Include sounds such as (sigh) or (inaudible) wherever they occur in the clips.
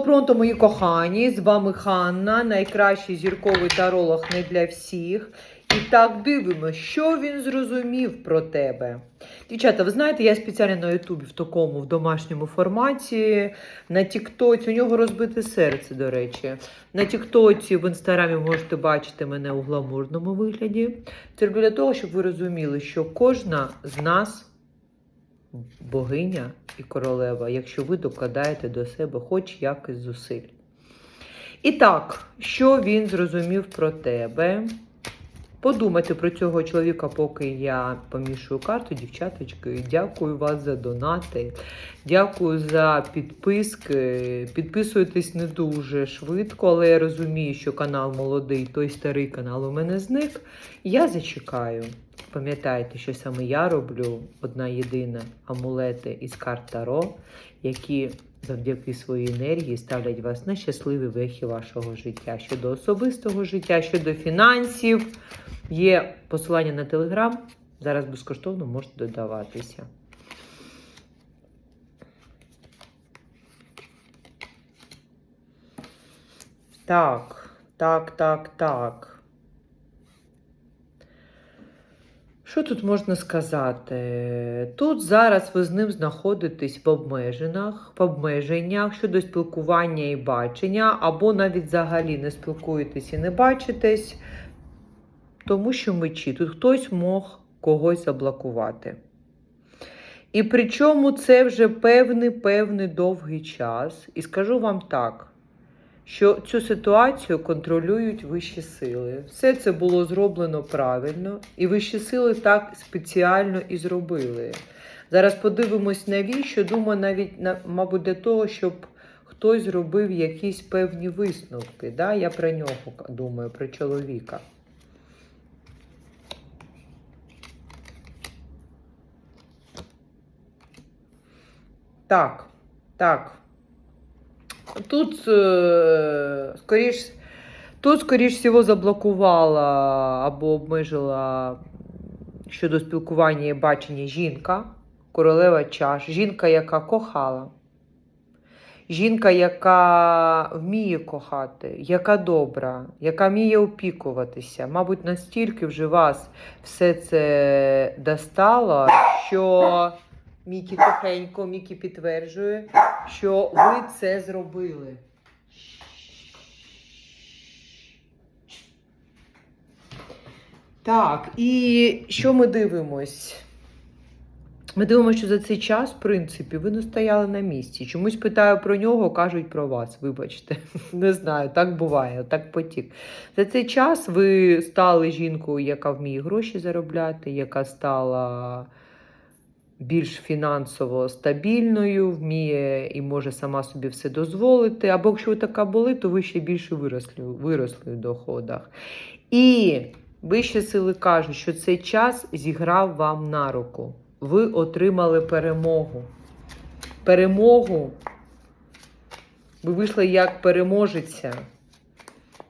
Пронто, мої кохані, з вами Ханна, найкращий зірковий таролог не для всіх. І так дивимося, що він зрозумів про тебе. Дівчата, ви знаєте, я спеціально на Ютубі в такому в домашньому форматі. На Тіктоці, у нього розбите серце, до речі. На Тіктоці, в інстаграмі можете бачити мене у гламурному вигляді. Це для того, щоб ви розуміли, що кожна з нас богиня і королева, якщо ви докладаєте до себе хоч якось зусиль. І так, що він зрозумів про тебе? Подумайте про цього чоловіка, поки я помішую карту, дівчаточки. Дякую вас за донати. Дякую за підписки. Підписуйтесь не дуже швидко, але я розумію, що канал молодий, той старий канал у мене зник. Я зачекаю. Пам'ятайте, що саме я роблю одна єдина амулети із карт Таро, які завдяки своїй енергії ставлять вас на щасливі вехи вашого життя. Щодо особистого життя, щодо фінансів. Є посилання на телеграм. Зараз безкоштовно можете додаватися. Так, так, так, так. Що тут можна сказати? Тут зараз ви з ним знаходитесь в обмеженнях, в обмеженнях щодо спілкування і бачення, або навіть взагалі не спілкуєтесь і не бачитесь, тому що мечі тут хтось мог когось заблокувати. І причому це вже певний певний довгий час. І скажу вам так що цю ситуацію контролюють вищі сили. Все це було зроблено правильно, і вищі сили так спеціально і зробили. Зараз подивимось, навіщо. Думаю, навіть мабуть, для того, щоб хтось зробив якісь певні висновки. Да? Я про нього думаю, про чоловіка. Так, так. Тут, е, скоріш, тут, скоріш всього, заблокувала або обмежила щодо спілкування і бачення жінка, королева чаш, жінка, яка кохала, жінка, яка вміє кохати, яка добра, яка вміє опікуватися. Мабуть, настільки вже вас все це достало, що. Мікі тихенько, Мікі підтверджує, що ви це зробили. Так, і що ми дивимось? Ми дивимося, що за цей час, в принципі, ви не стояли на місці. Чомусь питаю про нього, кажуть про вас. Вибачте, (laughs) не знаю, так буває, так потік. За цей час ви стали жінкою, яка вміє гроші заробляти, яка стала більш фінансово стабільною, вміє і може сама собі все дозволити. Або якщо ви така були, то ви ще більше виросли, виросли в доходах. І вищі сили кажуть, що цей час зіграв вам на руку. Ви отримали перемогу. Перемогу. Ви вийшли як переможеця.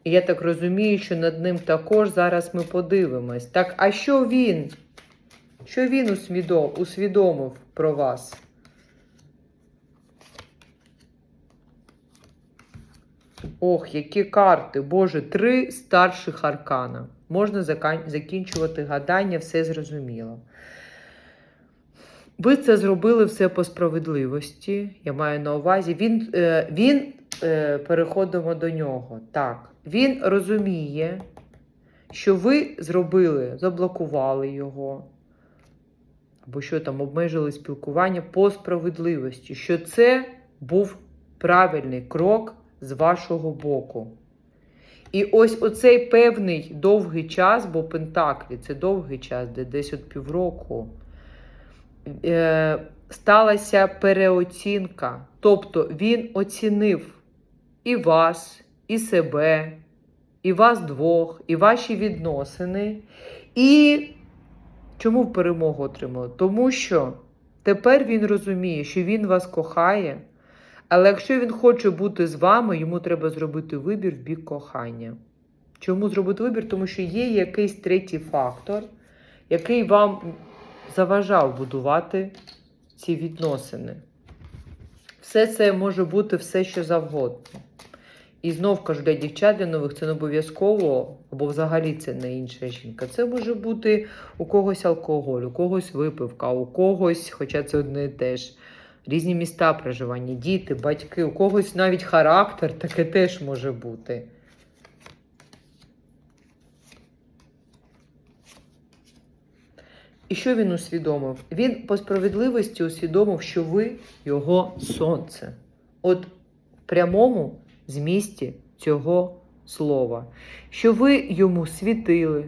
І я так розумію, що над ним також зараз ми подивимось. Так, а що він? Що він усвідомив про вас? Ох, які карти. Боже, три старших аркана. Можна закінчувати гадання, все зрозуміло. Ви це зробили все по справедливості. Я маю на увазі. Він, е, він е, переходимо до нього. Так, він розуміє, що ви зробили, заблокували його або що там обмежили спілкування по справедливості, що це був правильний крок з вашого боку. І ось оцей певний довгий час, бо Пентаклі це довгий час, де десь от півроку, е, сталася переоцінка. Тобто він оцінив і вас, і себе, і вас двох, і ваші відносини. І Чому перемогу отримали? Тому що тепер він розуміє, що він вас кохає, але якщо він хоче бути з вами, йому треба зробити вибір в бік кохання. Чому зробити вибір? Тому що є якийсь третій фактор, який вам заважав будувати ці відносини. Все це може бути все, що завгодно. І знов кажу для дівчат, для нових це не обов'язково, або взагалі це не інша жінка. Це може бути у когось алкоголь, у когось випивка, у когось, хоча це одне і те ж, різні міста проживання, діти, батьки, у когось навіть характер, таке теж може бути. І що він усвідомив? Він по справедливості усвідомив, що ви його сонце. От в прямому змісті цього слова. Що ви йому світили,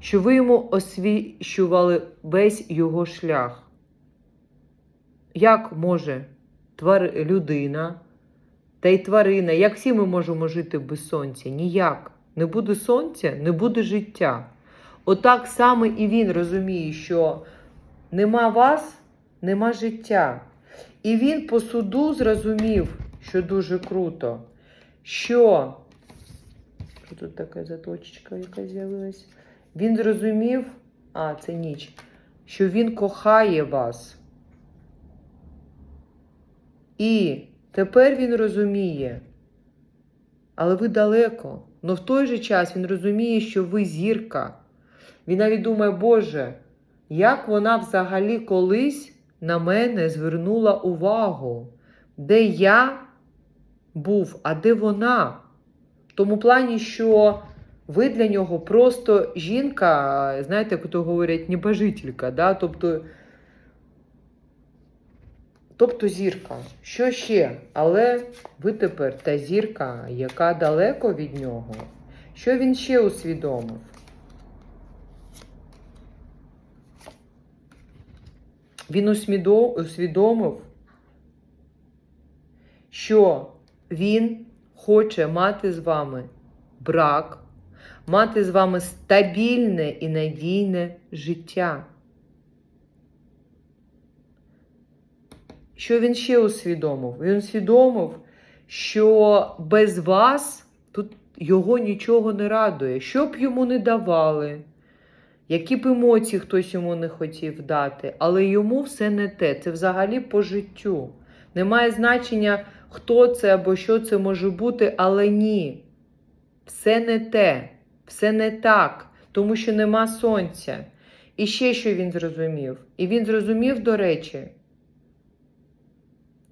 що ви йому освіщували весь його шлях. Як може твар... людина та й тварина, як всі ми можемо жити без сонця? Ніяк. Не буде сонця, не буде життя. Отак саме і він розуміє, що нема вас, нема життя. І він по суду зрозумів, що дуже круто, що. Тут така заточечка, яка з'явилась? Він зрозумів, а, це ніч, що він кохає вас. І тепер він розуміє, але ви далеко. Но в той же час він розуміє, що ви зірка. Він навіть думає, Боже, як вона взагалі колись на мене звернула увагу, де я був, а де вона? В тому плані, що ви для нього просто жінка, знаєте, як то говорять, небожителька, да? тобто, тобто зірка. Що ще? Але ви тепер та зірка, яка далеко від нього. Що він ще усвідомив? Він усвідомив, що він хоче мати з вами брак, мати з вами стабільне і надійне життя. Що він ще усвідомив? Він усвідомив, що без вас тут його нічого не радує, що б йому не давали які б емоції хтось йому не хотів дати, але йому все не те. Це взагалі по життю. Немає значення, хто це або що це може бути, але ні. Все не те, все не так, тому що нема сонця. І ще що він зрозумів. І він зрозумів, до речі,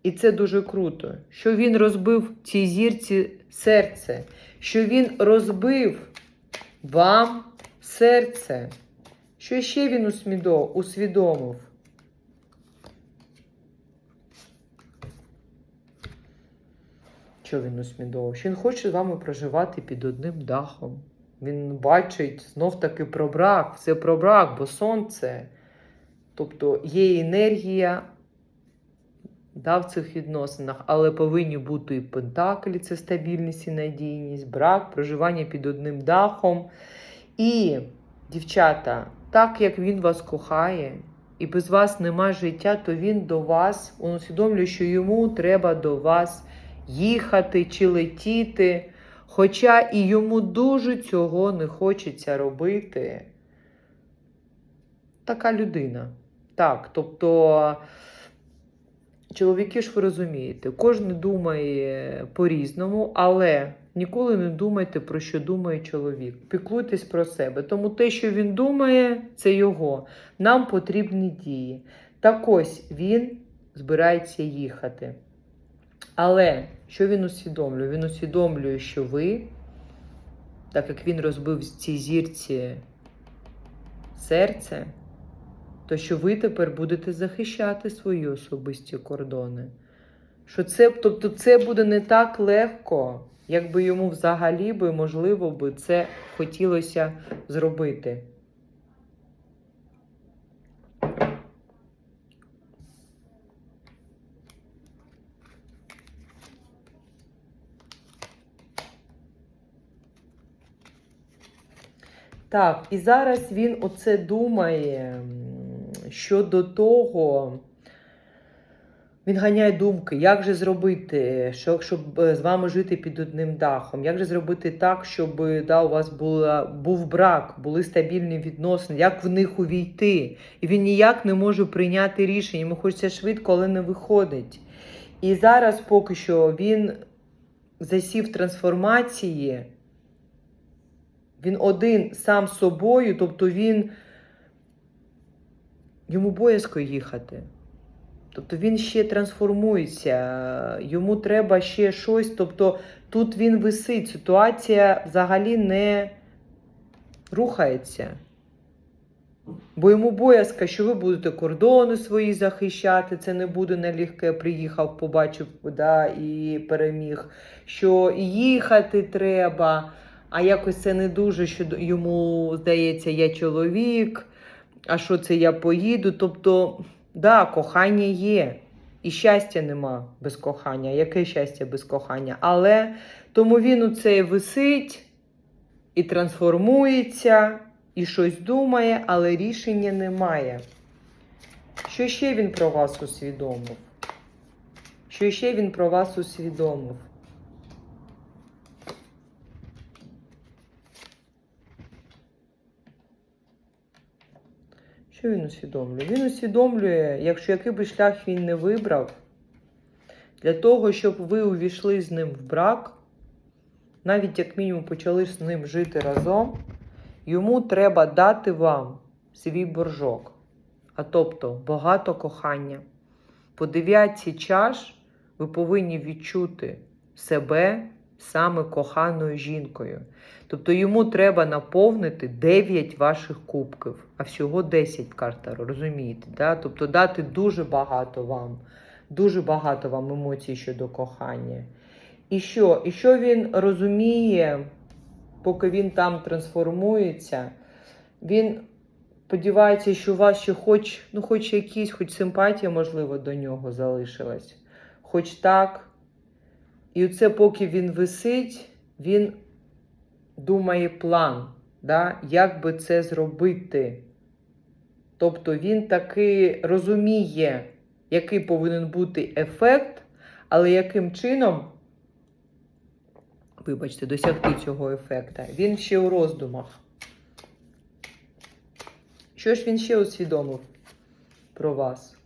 і це дуже круто, що він розбив цій зірці серце, що він розбив вам серце. Що ще він усвідомив? Що він усмідомив? Що він хоче з вами проживати під одним дахом. Він бачить знов таки про брак, все про брак, бо сонце. Тобто є енергія да, в цих відносинах, але повинні бути і пентаклі, це стабільність і надійність, брак, проживання під одним дахом. І, дівчата, так як він вас кохає, і без вас нема життя, то він до вас він усвідомлює, що йому треба до вас їхати чи летіти. Хоча і йому дуже цього не хочеться робити. Така людина. Так, тобто, чоловіки ж ви розумієте, кожен думає по-різному, але ніколи не думайте, про що думає чоловік. Піклуйтесь про себе. Тому те, що він думає, це його. Нам потрібні дії. Так ось він збирається їхати. Але що він усвідомлює? Він усвідомлює, що ви, так як він розбив цій зірці серце, то що ви тепер будете захищати свої особисті кордони. Що це, тобто це буде не так легко, якби йому взагалі би, можливо, би це хотілося зробити. Так, і зараз він оце думає щодо того. Він ганяє думки, як же зробити, що, щоб е, з вами жити під одним дахом, як же зробити так, щоб да, у вас була, був брак, були стабільні відносини, як в них увійти. І він ніяк не може прийняти рішення. Йому хочеться швидко, але не виходить. І зараз поки що він засів трансформації, він один сам собою, тобто він йому боязко їхати. Тобто він ще трансформується, йому треба ще щось. Тобто тут він висить, ситуація взагалі не рухається. Бо йому боязко, що ви будете кордони свої захищати, це не буде налегке, приїхав, побачив да, і переміг. Що їхати треба, а якось це не дуже, що йому здається, я чоловік, а що це я поїду. Тобто, да, кохання є. І щастя нема без кохання. Яке щастя без кохання? Але тому він у це висить і трансформується, і щось думає, але рішення немає. Що ще він про вас усвідомив? Що ще він про вас усвідомив? Він усвідомлює? Він усвідомлює, якщо який би шлях він не вибрав, для того, щоб ви увійшли з ним в брак, навіть як мінімум почали з ним жити разом, йому треба дати вам свій боржок, а тобто багато кохання. По дев'ятці чаш ви повинні відчути себе саме коханою жінкою. Тобто йому треба наповнити 9 ваших кубків, а всього 10 карта, розумієте? Да? Тобто дати дуже багато вам, дуже багато вам емоцій щодо кохання. І що? І що він розуміє, поки він там трансформується, він сподівається, що у вас ще хоч, ну, хоч якісь, хоч симпатія, можливо, до нього залишилась. Хоч так. І це поки він висить, він думає план, да? як би це зробити. Тобто він таки розуміє, який повинен бути ефект, але яким чином, вибачте, досягти цього ефекта. Він ще у роздумах. Що ж він ще усвідомив про вас?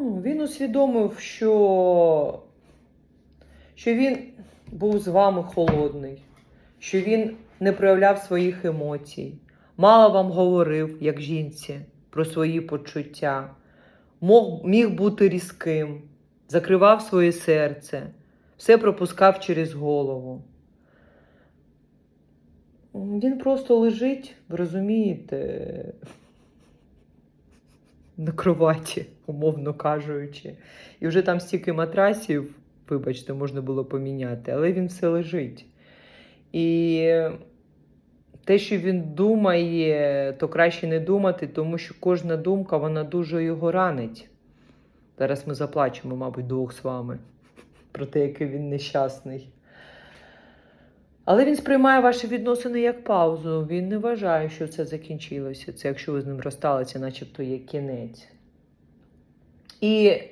Він усвідомив, що, що він був з вами холодний, що він не проявляв своїх емоцій, мало вам говорив, як жінці, про свої почуття, мог, міг бути різким, закривав своє серце, все пропускав через голову. Він просто лежить, ви розумієте, на кроваті, умовно кажучи. І вже там стільки матрасів, вибачте, можна було поміняти, але він все лежить. І те, що він думає, то краще не думати, тому що кожна думка вона дуже його ранить. Зараз ми заплачемо, мабуть, двох з вами (laughs) про те, який він нещасний. Але він сприймає ваші відносини як паузу. Він не вважає, що це закінчилося. Це якщо ви з ним розсталися, начебто є кінець. І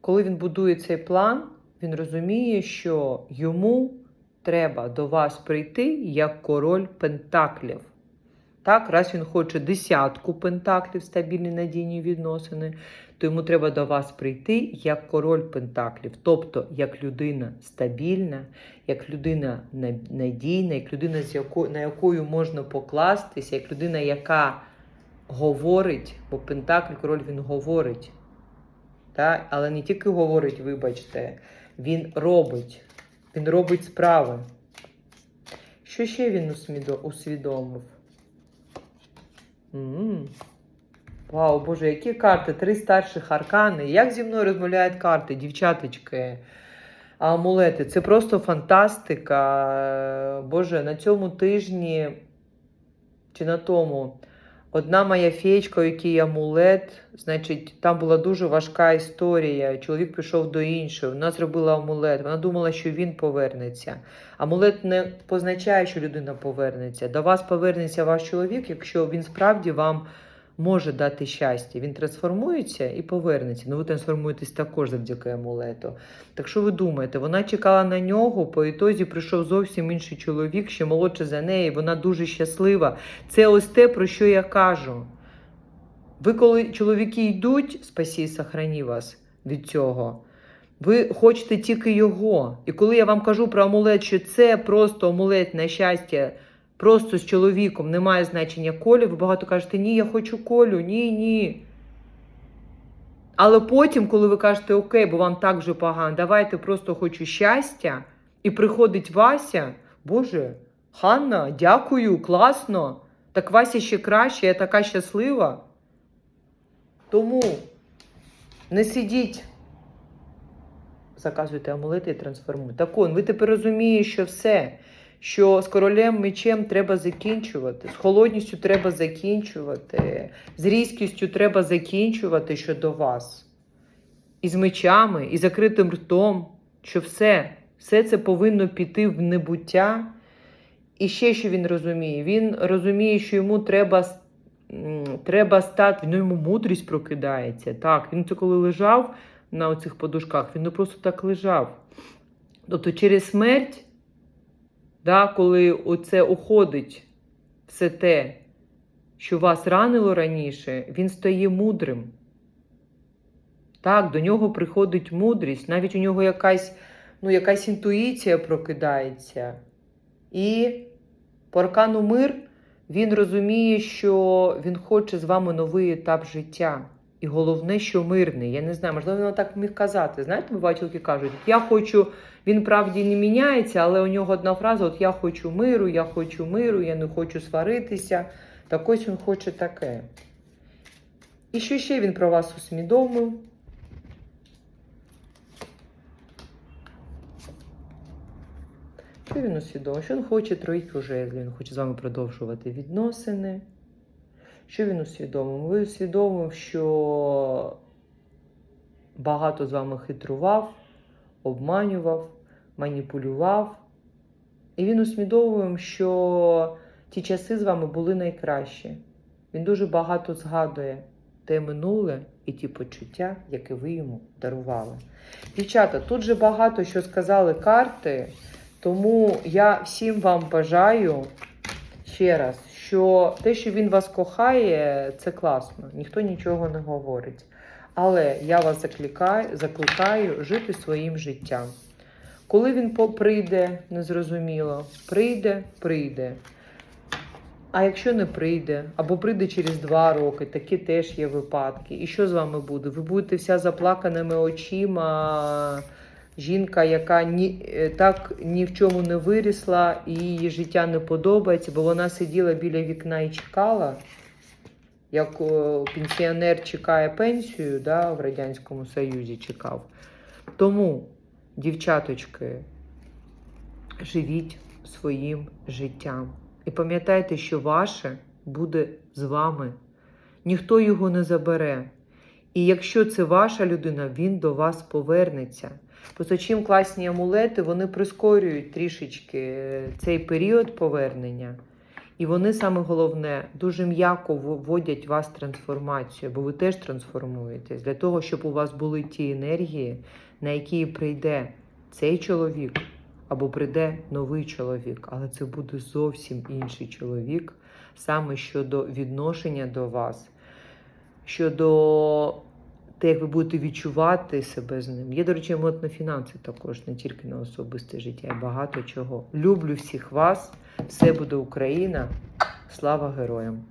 коли він будує цей план, він розуміє, що йому треба до вас прийти як король пентаклів. Так, раз він хоче десятку пентаклів, стабільні надійні відносини, то йому треба до вас прийти як король пентаклів, тобто як людина стабільна, як людина надійна, як людина, на якою можна покластися, як людина, яка говорить, бо пентакль, король він говорить. Так? Але не тільки говорить, вибачте, він робить, він робить справи. Що ще він усвідомив? М-м. Вау, Боже, які карти? Три старших аркани. Як зі мною розмовляють карти, дівчаточки, амулети? Це просто фантастика. Боже, на цьому тижні чи на тому. Одна моя феєчка, у якій амулет, значить, там була дуже важка історія. Чоловік пішов до іншої, вона зробила амулет. Вона думала, що він повернеться. Амулет не позначає, що людина повернеться. До вас повернеться ваш чоловік, якщо він справді вам може дати щастя. Він трансформується і повернеться. Ну, ви трансформуєтесь також завдяки амулету. Так що ви думаєте, вона чекала на нього, по ітозі прийшов зовсім інший чоловік, ще молодший за неї, вона дуже щаслива. Це ось те, про що я кажу. Ви, коли чоловіки йдуть, спасі і сохрані вас від цього. Ви хочете тільки його. І коли я вам кажу про амулет, що це просто амулет на щастя, просто з чоловіком немає значення колі, ви багато кажете, ні, я хочу колю, ні, ні. Але потім, коли ви кажете, окей, бо вам так вже погано, давайте просто хочу щастя, і приходить Вася, Боже, Ханна, дякую, класно. Так Вася ще краще, я така щаслива. Тому не сидіть, заказуйте амулети і трансформуйте. Так он, ви тепер розумієте, що все, що з королем мечем треба закінчувати, з холодністю треба закінчувати, з різкістю треба закінчувати щодо вас. І з мечами, і закритим ртом, що все, все це повинно піти в небуття. І ще що він розуміє? Він розуміє, що йому треба, треба стати, в ньому мудрість прокидається. Так, він це коли лежав на оцих подушках, він не просто так лежав. Тобто через смерть, да, коли оце уходить все те, що вас ранило раніше, він стає мудрим. Так, до нього приходить мудрість, навіть у нього якась, ну, якась інтуїція прокидається. І по мир він розуміє, що він хоче з вами новий етап життя. І головне, що мирний. Я не знаю, можливо, він так міг казати. Знаєте, бувають чоловіки кажуть, я хочу, він правді не міняється, але у нього одна фраза: от я хочу миру, я хочу миру, я не хочу сваритися. Так ось він хоче таке. І що ще він про вас усвідомив? Що він усвідомив? Що він хоче тройку жезлів, він хоче з вами продовжувати відносини. Що він усвідомив? Ви усвідомив, що багато з вами хитрував, обманював, маніпулював. І він усвідомив, що ті часи з вами були найкращі. Він дуже багато згадує те минуле і ті почуття, які ви йому дарували. Дівчата, тут же багато що сказали карти, тому я всім вам бажаю ще раз, що те, що він вас кохає, це класно, ніхто нічого не говорить. Але я вас закликаю, закликаю жити своїм життям. Коли він прийде, незрозуміло, прийде, прийде. А якщо не прийде, або прийде через два роки, такі теж є випадки. І що з вами буде? Ви будете вся заплаканими очима. Жінка, яка ні, е, так ні в чому не вирісла, і її життя не подобається, бо вона сиділа біля вікна і чекала, як пенсіонер чекає пенсію, да, в Радянському Союзі чекав. Тому, дівчаточки, живіть своїм життям. І пам'ятайте, що ваше буде з вами. Ніхто його не забере. І якщо це ваша людина, він до вас повернеться. Просто чим класні амулети, вони прискорюють трішечки цей період повернення. І вони, саме головне, дуже м'яко вводять вас в трансформацію, бо ви теж трансформуєтесь для того, щоб у вас були ті енергії, на які прийде цей чоловік, або прийде новий чоловік, але це буде зовсім інший чоловік, саме щодо відношення до вас, щодо те, як ви будете відчувати себе з ним. Є, до речі, мод на фінанси також, не тільки на особисте життя, а багато чого. Люблю всіх вас, все буде Україна. Слава героям!